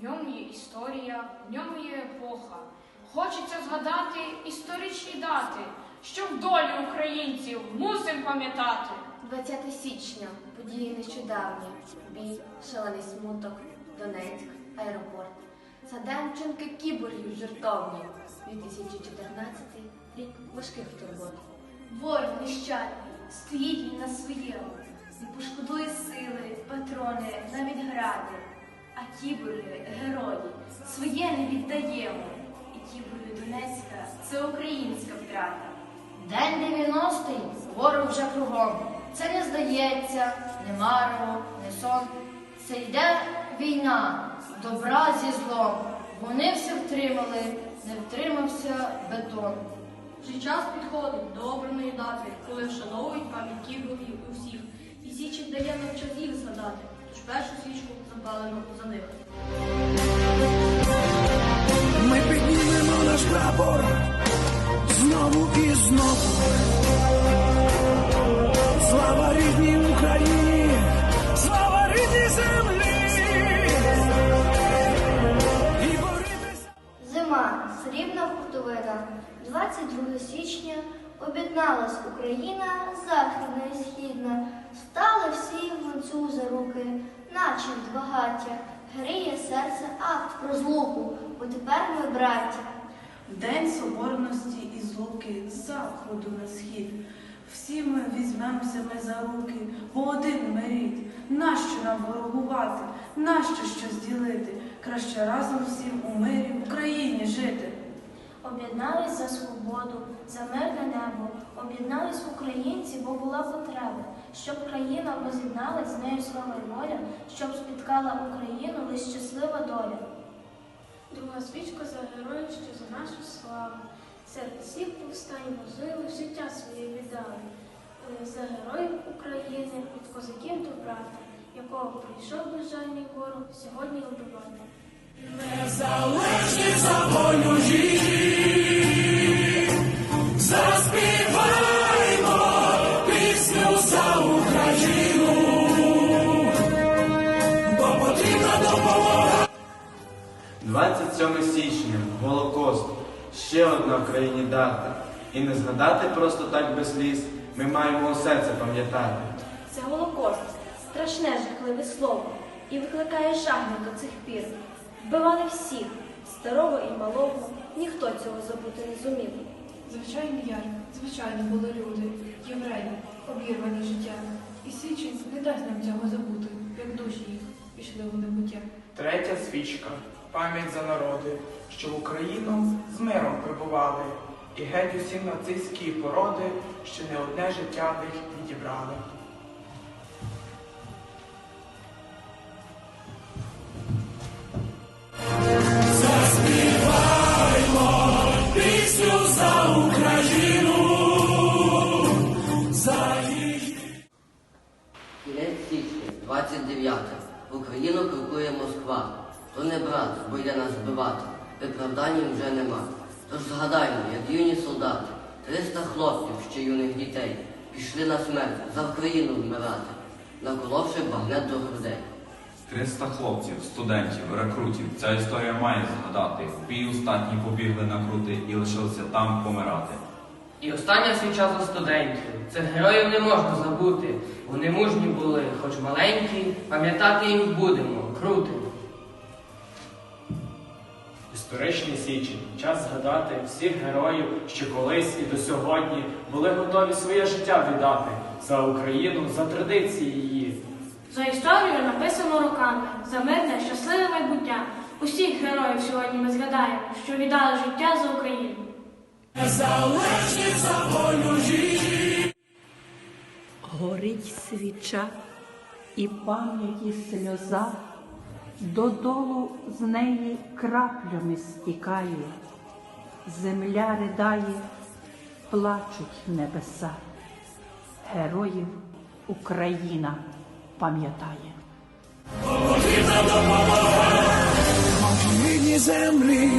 В ньому є історія, в ньому є епоха. Хочеться згадати історичні дати, що в долі українців мусим пам'ятати. 20 січня події нещодавні, бій, шалений смуток, Донецьк, аеропорт. Садемченки кіборгів жертовні. 2014 рік важких турбот. Ворог нещадний, стоїть він на своєму. і пошкодує сили, патрони, навіть гради. А кіборги, герої, своє не віддаємо. І кіборги Донецька це українська втрата. День 90-й, ворог вже кругом. Це не здається, не марево, не сон. Це йде війна, добра зі злом. Вони все втримали, не втримався бетон. Вже час підходить до обраної дати, коли вшановують пам'ять кіборгів у всіх. І січень дає нам час їх згадати, першу свічку запалено за них. Ми піднімемо наш прапор знову і знову. Слава рідній Україні, слава рідній землі. І борітися. Зима, срібна хуртовина. 22 січня об'єдналась Україна західна і східна. Стали всі в ланцюг за руки, наче багаття. Гріє серце акт про злуку, бо тепер ми браття. В День соборності і злуки заходу на схід. Всі ми візьмемося ми за руки, бо один ми рід. Нащо нам ворогувати? Нащо щось ділити? Краще разом всім у мирі в Україні жити. Об'єднались за свободу, за мирне небо, об'єднались українці, бо була потреба, щоб країна воз'єдналась з нею слава й воля, щоб спіткала Україну лиш щаслива доля. Друга свічка за героїв, що за нашу славу. Серед всіх повстань возили, життя своє віддали. Е, За героїв України, від козаків до брата, якого прийшов безжальний ворог сьогодні вбивати. Незалежні за волю заспіваймо пісню за Україну, бо потрібна допомога. 27 січня Голокост. Ще одна в країні дата. І не згадати просто так без сліз. Ми маємо усе це пам'ятати. Це Голокост, страшне жахливе слово, і викликає жахне до цих пір. Вбивали всіх, старого і малого, ніхто цього забути не зумів. Звичайний яр, звичайно були люди, євреї, обірвані життя. І січень не дасть нам цього забути, як душі їх пішли у небуття. Третя свічка пам'ять за народи, що в Україну з миром прибували, і геть усі нацистські породи, що не одне життя в них відібрали. Січня, 29. В Україну крокує Москва. То не брат, бо йде нас вбивати. Виправдань вже нема. Тож згадаймо, як юні солдати, 300 хлопців, ще юних дітей, пішли на смерть за Україну вмирати, наколовши багнет до грудей. 300 хлопців, студентів, рекрутів. Ця історія має згадати. Бій остатні побігли на крути і лишилися там помирати. І остання свіча за студентів. Цих героїв не можна забути. Вони мужні були, хоч маленькі, пам'ятати їх будемо, крутимо. Історичний січень час згадати всіх героїв, що колись і до сьогодні були готові своє життя віддати за Україну, за традиції її. За історію написано роками, за мирне, щасливе майбуття. Усіх героїв сьогодні ми згадаємо, що віддали життя за Україну. Незалежні за волю. Горить свіча і пам'яті сльоза, додолу з неї краплями стікає, земля ридає, плачуть небеса. Героїв Україна пам'ятає. Допомога. Землі